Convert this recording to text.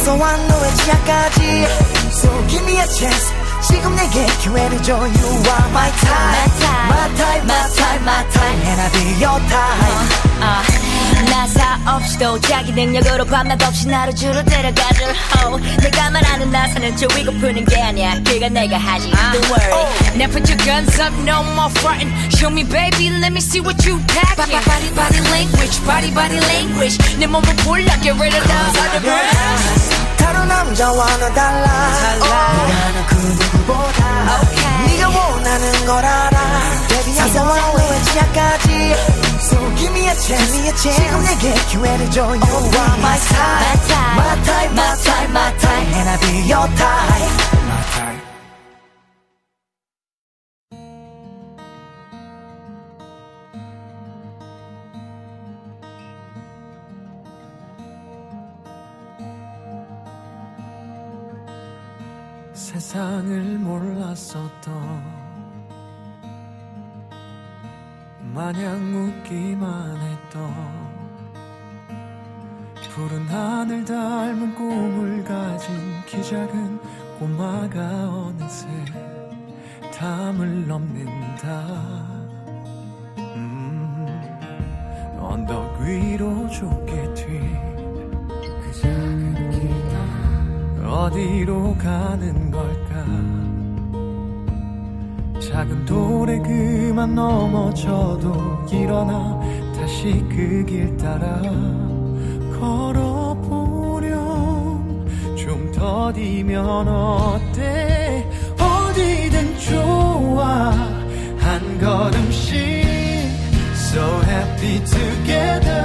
사소한 너의 지하까지 So give me a chance 지금 내게 기회를 줘 You are my type My type, my type, my type And I'll be your type 아, 나사 없이도 자기 능력으로 밤낮 없이 나를 주로 데려가줄 oh, 내가 말하는 나사는 조이고 푸는 게 아니야 그건 내가 하지 Don't worry Now put your guns up, no more frontin'. Show me, baby, let me see what you packing. Body, body language, body, body language. 내 몸을 불러, get rid of those other birds. 남자와 는 달라 하는 그 누구보다 네가 원하는 걸 알아 사소한 너의 지하까지 So give me a chance 지금 내게 기회를 줘 You are my type My type, my type, my type And I'll be your type 세상을 몰랐었던 마냥 웃기만 했던 푸른 하늘 닮은 꿈을 가진 키 작은 꼬마가 어느새 담을 넘는다. 음, 언덕 위로 좁게 어디로 가는 걸까? 작은 돌에 그만 넘어져도 일어나. 다시 그 길 따라 걸어보렴. 좀 더디면 어때? 어디든 좋아. 한 걸음씩 So happy together